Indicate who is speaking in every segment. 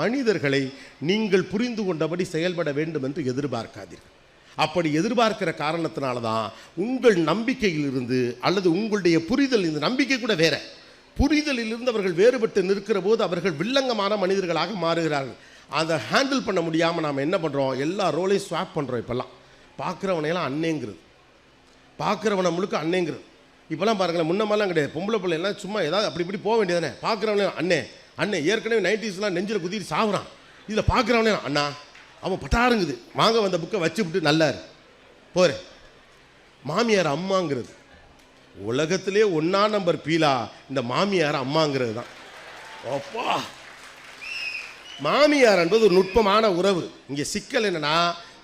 Speaker 1: மனிதர்களை நீங்கள் புரிந்து கொண்டபடி செயல்பட வேண்டும் என்று எதிர்பார்க்காதீர்கள். அப்படி எதிர்பார்க்கிற காரணத்தினால தான் உங்கள் நம்பிக்கையிலிருந்து அல்லது உங்களுடைய புரிதல் இந்த நம்பிக்கை கூட வேற. புரிதலிலிருந்து அவர்கள் வேறுபட்டு நிற்கிற போது அவர்கள் வில்லங்கமான மனிதர்களாக மாறுகிறார்கள். அதை ஹேண்டில் பண்ண முடியாமல் நாம் என்ன பண்ணுறோம் எல்லா ரோலையும் ஸ்வாப் பண்ணுறோம் இப்போல்லாம். பார்க்குறவனையெல்லாம் அன்னேங்கிறது பார்க்குறவனை முழுக்க அன்னேங்கிறது இப்போல்லாம் பாருங்களேன் முன்னமெல்லாம் கிடையாது. பொம்பளை பிள்ளைலாம் சும்மா ஏதாவது அப்படி இப்படி போக வேண்டியதானே பார்க்குறவனே அண்ணே. அண்ணே ஏற்கனவே நைன்டிஸ்லாம் நெஞ்சில் குதிரி சாகுறான் இதில் பார்க்குறவனே அண்ணா அவன் பட்டாருங்குது. வாங்க வந்த புக்கை வச்சுவிட்டு நல்லாரு. போகிறேன் மாமியார் அம்மாங்கிறது. உலகத்திலே ஒன்றா நம்பர் பீலா இந்த மாமியார் அம்மாங்கிறது தான். அப்பா! மாமியார் என்பது ஒரு நுட்பமான உறவு. இங்கே சிக்கல் என்னென்னா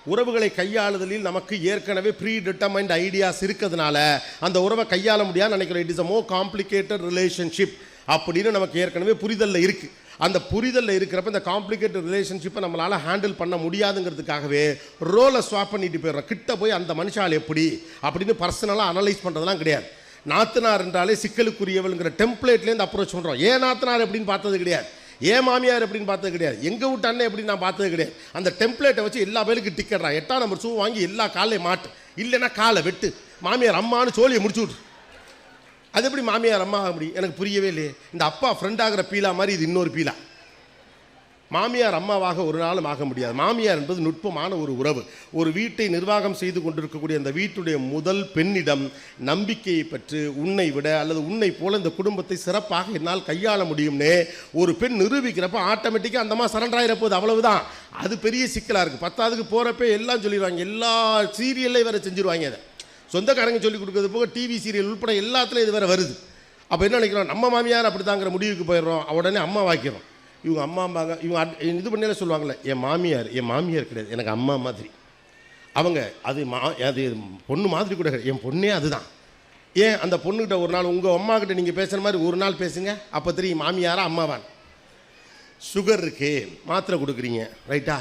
Speaker 1: உறவுகளை கையாளுதலில் நமக்கு ஏற்கனவே ப்ரீ டிட்டர்மைண்ட் ஐடியாஸ் இருக்கிறதுனால அந்த உறவை கையாள முடியாதுன்னு நினைக்கிறோம். It is a more complicated relationship அப்படின்னு நமக்கு ஏற்கனவே புரிதலில் இருக்குது அந்த புரிதலில் இருக்கிறப்ப இந்த காம்ப்ளிகேட்டட் ரிலேஷன்ஷிப்பை நம்மளால் ஹேண்டில் பண்ண முடியாதுங்கிறதுக்காகவே ரோலை ஸ்வாப் பண்ணிட்டு போயிடுறோம். கிட்ட போய் அந்த மனுஷால் எப்படி? அப்படின்னு பர்சனலாக அனலைஸ் பண்ணுறதுலாம் கிடையாது. நாத்தனார் என்றாலே சிக்கலுக்குரியவளுங்கிற டெம்ப்ளேட்லேருந்து அப்ரோச் பண்ணுறோம் ஏன் நாத்தனார் அப்படின்னு பார்த்தது கிடையாது. ஏன் மாமியார் அப்படின்னு பார்த்தது கிடையாது. எங்கள் வீட்டு அண்ணன் எப்படின்னு நான் பார்த்தது கிடையாது. அந்த டெம்ப்ளேட்டை வச்சு எல்லா பேருக்கு டிக்கெட்றான் எட்டாம் நம்பர் ஷூ வாங்கி எல்லா காலையும் மாட்டு. இல்லைன்னா காலை வெட்டு. மாமியார் அம்மான்னு சோழியை முடிச்சு விட்ரு அது எப்படி மாமியார் அம்மா அப்படி? எனக்கு புரியவே இல்லையே. இந்த அப்பா ஃப்ரெண்ட் ஆகிற பீலா மாதிரி இது இன்னொரு பீலா. மாமியார் அம்மாவாக ஒரு நாளும் ஆக முடியாது. மாமியார் என்பது நுட்பமான ஒரு உறவு. ஒரு வீட்டை நிர்வாகம் செய்து கொண்டிருக்கக்கூடிய அந்த வீட்டுடைய முதல் பெண்ணிடம் நம்பிக்கையை பெற்று உன்னை விட அல்லது உன்னை போல இந்த குடும்பத்தை சிறப்பாக என்னால் கையாள முடியும்னே ஒரு பெண் நிரூபிக்கிறப்ப ஆட்டோமேட்டிக்காக அந்தமாக சரண்டர் ஆகிற போது அவ்வளவுதான். அது பெரிய சிக்கலாக இருக்குது பத்தாவதுக்கு போகிறப்ப எல்லாம் சொல்லிடுவாங்க. எல்லா சீரியல்லையும் வேறு செஞ்சுருவாங்க அதை. சொந்தக்காரங்க சொல்லி கொடுக்கறது போக டிவி சீரியல் உட்பட எல்லாத்துலையும் இது வேறு வருது. அப்போ என்ன நினைக்கிறோம்? நம்ம மாமியார் அப்படி தாங்கிற முடிவுக்கு போயிடுறோம். உடனே அம்மா வாக்கிறோம் இவங்க அம்மா அம்மாங்க இவங்க இது பண்ணல சொல்லுவாங்கள்ல என் மாமியார் என் மாமியார் கிடையாது. எனக்கு அம்மா மாதிரி. அவங்க அது மா அது பொண்ணு மாதிரி கூட என் பொண்ணே அதுதான். ஏன் அந்த பொண்ணுகிட்ட ஒரு நாள் உங்கள் அம்மா கிட்ட நீங்கள் பேசுகிற மாதிரி ஒரு நாள் பேசுங்க. அப்போ தெரியும் மாமியாரா அம்மாவான். சுகர் இருக்கு. மாத்திரை கொடுக்குறீங்க. ரைட்டா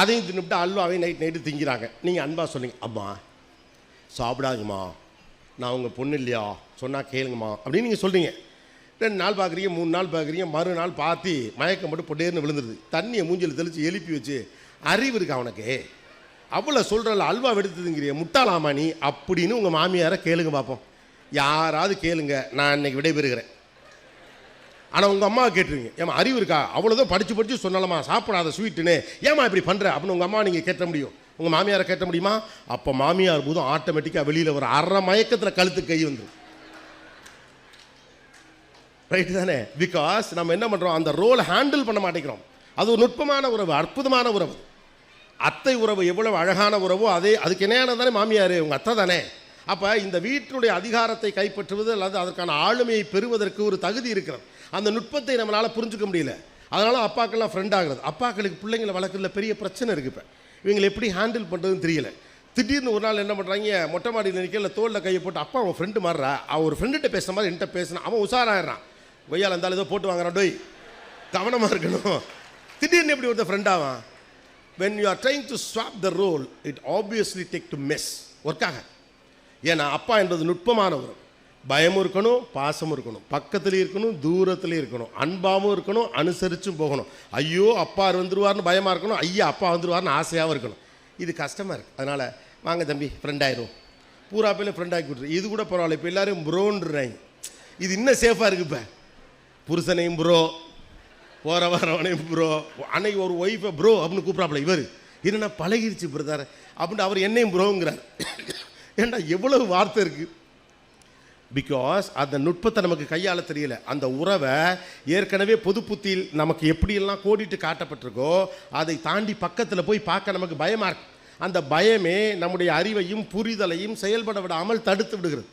Speaker 1: அதையும் தின்னுபிட்டு அல்வாவையும் நைட் நைட்டு திங்கிறாங்க. நீங்கள் அன்பாக சொன்னீங்க அம்மா சாப்பிடாங்கம்மா நான் உங்கள் பொண்ணு இல்லையா? சொன்னால் கேளுங்கம்மா. அப்படின்னு நீங்கள் சொல்கிறீங்க ரெண்டு நாள் பார்க்குறீங்க மூணு நாள் பார்க்குறீங்க மறுநாள் பார்த்து மயக்கம் மட்டும் பொட்டேர்னு விழுந்துருது. தண்ணியை மூஞ்சில் தெளித்து எழுப்பி வச்சு அறிவு இருக்கா உனக்கு? அவ்வளோ சொல்கிறல அல்வா வெடுத்ததுங்கிறிய முட்டாளாமா நீ? அப்படின்னு உங்கள் மாமியாரை கேளுங்க பார்ப்போம் யாராவது கேளுங்க நான் இன்னைக்கு விடைபெறுகிறேன். ஆனால் உங்கள் அம்மா கேட்டுருங்க. ஏமா அறிவு இருக்கா? அவ்வளோதான் படித்து படித்து சொன்னாலம்மா சாப்பிடாத ஸ்வீட்டுன்னு ஏமா இப்படி பண்ணுற அப்படின்னு உங்கள் அம்மா நீங்கள் கேட்ட முடியும். உங்கள் மாமியாரை கேட்ட முடியுமா? அப்போ மாமியார் போதும் ஆட்டோமேட்டிக்காக வெளியில் ஒரு அரை மயக்கத்தில் கழுத்து கை வந்துடும் ரைட்டு தானே? பிகாஸ் நம்ம என்ன பண்ணுறோம் அந்த ரோலை ஹேண்டில் பண்ண மாட்டேங்கிறோம். அது ஒரு நுட்பமான உறவு அற்புதமான உறவு. அத்தை உறவு எவ்வளவு அழகான உறவோ அதே அதுக்கு இணையான தானே மாமியார் உங்கள் அத்தை தானே. அப்போ இந்த வீட்டினுடைய அதிகாரத்தை கைப்பற்றுவது அல்லது அதற்கான ஆளுமையை பெறுவதற்கு ஒரு தகுதி இருக்கிறது. அந்த நுட்பத்தை நம்மளால் புரிஞ்சுக்க முடியல. அதனால் அப்பாக்கெல்லாம் ஃப்ரெண்ட் ஆகிறது. அப்பாக்களுக்கு பிள்ளைங்களை வளர்க்குறதுல பெரிய பிரச்சனை இருக்குது இப்போ. இவங்களை எப்படி ஹேண்டில் பண்ணுறதுன்னு தெரியல. திடீர்னு ஒரு நாள் என்ன பண்ணுறாங்க மொட்டை மாடியில் நிற்கல தோளில் கையை போட்டு அப்பா அவன் ஃப்ரெண்டு மாறுறா. அவன் ஒரு ஃப்ரெண்டுகிட்ட பேசுகிற மாதிரி என்கிட்ட பேசினா அவன் உஷாராயிடுறான். கொய்யால் இருந்தாலும் ஏதோ போட்டு வாங்குறான். டோய் கவனமாக இருக்கணும். திடீர்னு எப்படி ஒருத்தர் ஃப்ரெண்டாவான் when you are trying to swap the role it obviously take to mess ஒர்க்காக. ஒர்க் ஆக ஏன்னா அப்பா என்பது நுட்பமானவர் பயமும் இருக்கணும் பாசமும் இருக்கணும். பக்கத்துலேயும் இருக்கணும் தூரத்துலேயும் இருக்கணும். அன்பாகவும் இருக்கணும் அனுசரித்தும் போகணும். ஐயோ அப்பா வந்துருவார்னு பயமாக இருக்கணும் ஐயா அப்பா வந்துருவார்னு ஆசையாகவும் இருக்கணும். இது கஷ்டமாக இருக்குது அதனால் வாங்க தம்பி ஃப்ரெண்ட் ஆயிரும். பூரா பேர் ஃப்ரெண்ட் ஆக்கி விட்ரு இது கூட பரவாயில்ல இப்போ எல்லாரும் ப்ரோன்றாங்க இது இன்னும் சேஃபாக இருக்குது இப்போ. புருஷனையும் ப்ரோ போகிற வரவனையும் ப்ரோ அன்னைக்கு ஒரு ஒய்ஃபை ப்ரோ அப்படின்னு கூப்பிட்றாப்புல இவர். என்னென்னா பழகிருச்சு பிரதார் அப்படின்னு அவர் என்னையும் ப்ரோங்கிறார் ஏன்டா எவ்வளவு வார்த்தை இருக்குது பிகாஸ் அந்த நுட்பத்தை நமக்கு கையாள தெரியல. அந்த உறவை ஏற்கனவே பொது புத்தியில் நமக்கு எப்படியெல்லாம் கோடிட்டு காட்டப்பட்டிருக்கோ அதை தாண்டி பக்கத்தில் போய் பார்க்க நமக்கு பயமாக இருக்கு. அந்த பயமே நம்முடைய அறிவையும் புரிதலையும் செயல்பட விடாமல் தடுத்து விடுகிறது.